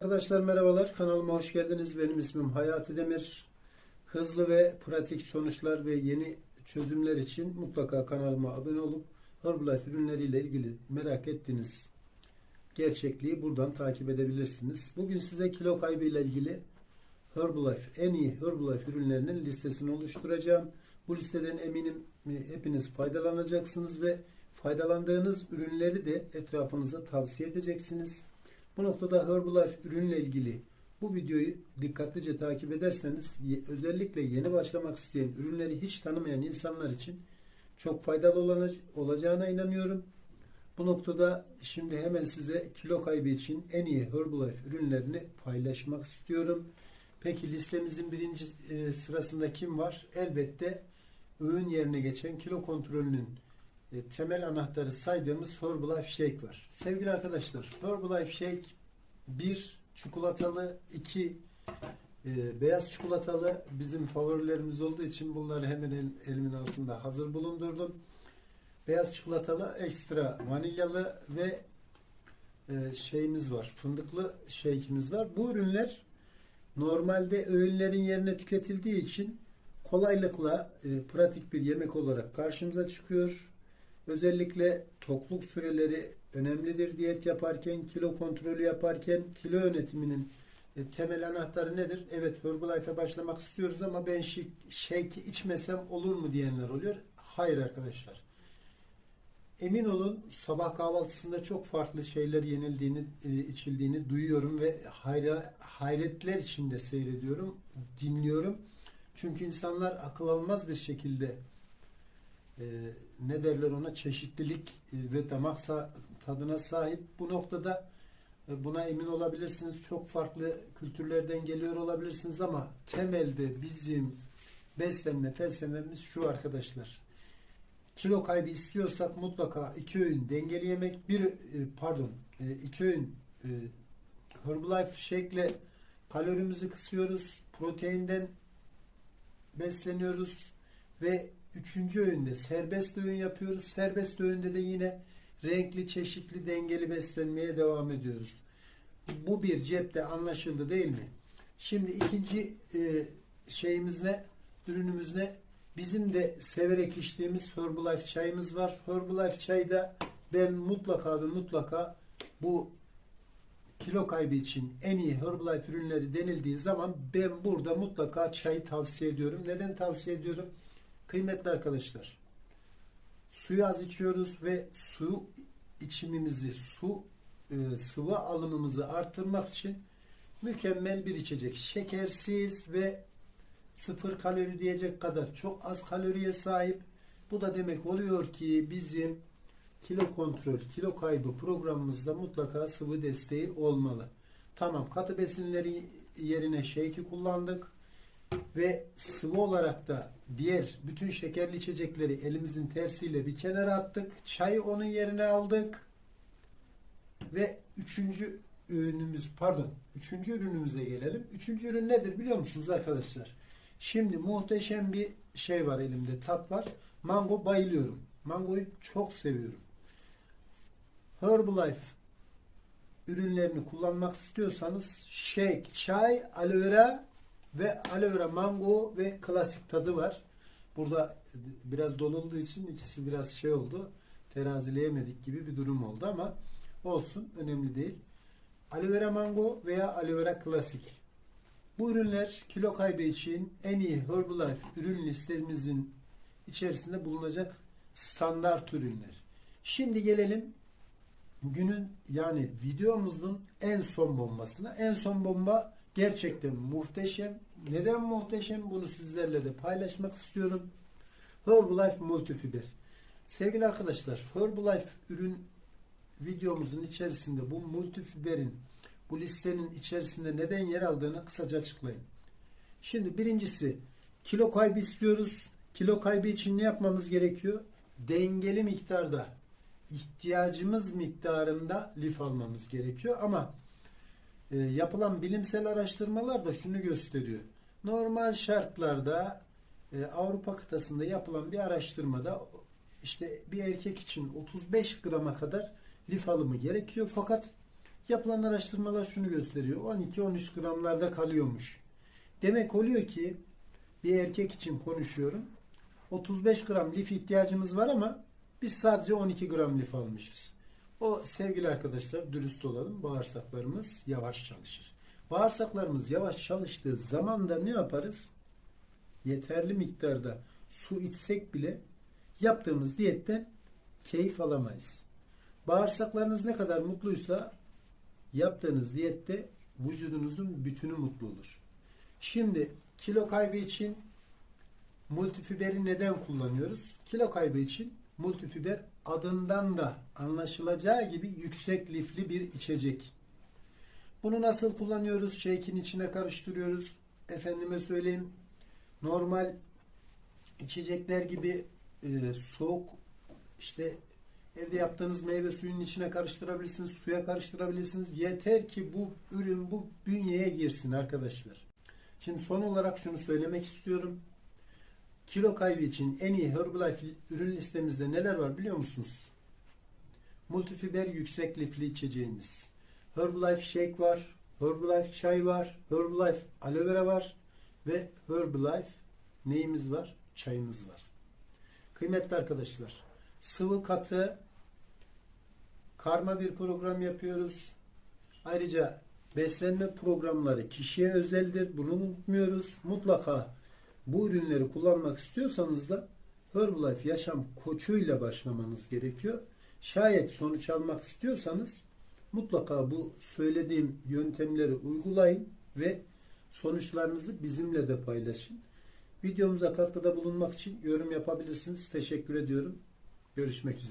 Arkadaşlar merhabalar. Kanalıma hoş geldiniz. Benim ismim Hayati Demir. Hızlı ve pratik sonuçlar ve yeni çözümler için mutlaka kanalıma abone olup Herbalife ürünleriyle ilgili merak ettiğiniz gerçekliği buradan takip edebilirsiniz. Bugün size kilo kaybı ile ilgili Herbalife, en iyi Herbalife ürünlerinin listesini oluşturacağım. Bu listeden eminim hepiniz faydalanacaksınız ve faydalandığınız ürünleri de etrafınıza tavsiye edeceksiniz. Bu noktada Herbalife ürünle ilgili bu videoyu dikkatlice takip ederseniz özellikle yeni başlamak isteyen ürünleri hiç tanımayan insanlar için çok faydalı olacağına inanıyorum. Bu noktada şimdi hemen size kilo kaybı için en iyi Herbalife ürünlerini paylaşmak istiyorum. Peki listemizin birinci e, sırasında kim var? Elbette öğün yerine geçen kilo kontrolünün e, temel anahtarı saydığımız Herbalife Shake var. Sevgili arkadaşlar, Herbalife Shake 1 çikolatalı, 2 e, beyaz çikolatalı bizim favorilerimiz olduğu için bunları hemen el- elimin altında hazır bulundurdum. Beyaz çikolatalı, ekstra vanilyalı ve e, şeyimiz var. Fındıklı shake'imiz var. Bu ürünler normalde öğünlerin yerine tüketildiği için kolaylıkla e, pratik bir yemek olarak karşımıza çıkıyor. Özellikle tokluk süreleri önemlidir diyet yaparken, kilo kontrolü yaparken, kilo yönetiminin e, temel anahtarı nedir? Evet Herbalife'e başlamak istiyoruz ama ben shake, shake içmesem olur mu diyenler oluyor. Hayır arkadaşlar. Emin olun sabah kahvaltısında çok farklı şeyler yenildiğini, e, içildiğini duyuyorum ve hayra, hayretler içinde seyrediyorum, dinliyorum. Çünkü insanlar akıl almaz bir şekilde e, ne derler ona çeşitlilik e, ve damak tadına sahip. Bu noktada e, buna emin olabilirsiniz. Çok farklı kültürlerden geliyor olabilirsiniz ama temelde bizim beslenme felsefemiz şu arkadaşlar. Kilo kaybı istiyorsak mutlaka iki öğün dengeli yemek, bir e, pardon iki öğün e, Herbalife şekle kalorimizi kısıyoruz. Proteinden besleniyoruz ve üçüncü öğünde serbest öğün yapıyoruz. Serbest öğünde de yine renkli, çeşitli, dengeli beslenmeye devam ediyoruz. Bu bir cepte anlaşıldı değil mi? Şimdi ikinci e, şeyimiz ne? Ürünümüz ne? Bizim de severek içtiğimiz Herbalife çayımız var. Herbalife çayda ben mutlaka ve mutlaka bu kilo kaybı için en iyi Herbalife ürünleri denildiği zaman ben burada mutlaka çay tavsiye ediyorum. Neden tavsiye ediyorum? Kıymetli arkadaşlar, suyu az içiyoruz ve su içimimizi, su e, sıvı alımımızı arttırmak için mükemmel bir içecek. Şekersiz ve sıfır kalori diyecek kadar çok az kaloriye sahip. Bu da demek oluyor ki bizim kilo kontrol, kilo kaybı programımızda mutlaka sıvı desteği olmalı. Tamam katı besinleri yerine shake'i kullandık ve sıvı olarak da diğer bütün şekerli içecekleri elimizin tersiyle bir kenara attık. Çayı onun yerine aldık. Ve üçüncü ürünümüz pardon üçüncü ürünümüze gelelim. Üçüncü ürün nedir biliyor musunuz arkadaşlar? Şimdi muhteşem bir şey var elimde tat var. Mango bayılıyorum. Mangoyu çok seviyorum. Herbalife ürünlerini kullanmak istiyorsanız shake, çay, aloe vera ve aloe vera mango ve klasik tadı var. Burada biraz dolu olduğu için ikisi biraz şey oldu. Terazileyemedik gibi bir durum oldu ama olsun önemli değil. Aloe vera mango veya aloe vera klasik. Bu ürünler kilo kaybı için en iyi Herbalife ürün listemizin içerisinde bulunacak standart ürünler. Şimdi gelelim günün yani videomuzun en son bombasına. En son bomba gerçekten muhteşem. Neden muhteşem? Bunu sizlerle de paylaşmak istiyorum. Herbalife Multifiber. Sevgili arkadaşlar, Herbalife ürün videomuzun içerisinde bu multifiberin bu listenin içerisinde neden yer aldığını kısaca açıklayayım. Şimdi birincisi kilo kaybı istiyoruz. Kilo kaybı için ne yapmamız gerekiyor? Dengeli miktarda ihtiyacımız miktarında lif almamız gerekiyor ama e, yapılan bilimsel araştırmalar da şunu gösteriyor. Normal şartlarda e, Avrupa kıtasında yapılan bir araştırmada işte bir erkek için 35 grama kadar lif alımı gerekiyor fakat Yapılan araştırmalar şunu gösteriyor. 12-13 gramlarda kalıyormuş. Demek oluyor ki bir erkek için konuşuyorum. 35 gram lif ihtiyacımız var ama biz sadece 12 gram lif almışız. O sevgili arkadaşlar dürüst olalım. Bağırsaklarımız yavaş çalışır. Bağırsaklarımız yavaş çalıştığı zaman da ne yaparız? Yeterli miktarda su içsek bile yaptığımız diyetten keyif alamayız. Bağırsaklarınız ne kadar mutluysa yaptığınız diyette vücudunuzun bütünü mutlu olur. Şimdi kilo kaybı için multifiberi neden kullanıyoruz? Kilo kaybı için multifiber adından da anlaşılacağı gibi yüksek lifli bir içecek. Bunu nasıl kullanıyoruz? Shake'in içine karıştırıyoruz. Efendime söyleyeyim normal içecekler gibi e, soğuk işte evde yaptığınız meyve suyunun içine karıştırabilirsiniz, suya karıştırabilirsiniz. Yeter ki bu ürün bu bünyeye girsin arkadaşlar. Şimdi son olarak şunu söylemek istiyorum. Kilo kaybı için en iyi Herbalife ürün listemizde neler var biliyor musunuz? Multifiber yüksek lifli içeceğimiz. Herbalife Shake var, Herbalife çay var, Herbalife aloe vera var ve Herbalife neyimiz var? Çayımız var. Kıymetli arkadaşlar, sıvı katı karma bir program yapıyoruz. Ayrıca beslenme programları kişiye özeldir. Bunu unutmuyoruz. Mutlaka bu ürünleri kullanmak istiyorsanız da Herbalife yaşam koçuyla başlamanız gerekiyor. Şayet sonuç almak istiyorsanız mutlaka bu söylediğim yöntemleri uygulayın ve sonuçlarınızı bizimle de paylaşın. Videomuza katkıda bulunmak için yorum yapabilirsiniz. Teşekkür ediyorum. Görüşmek üzere.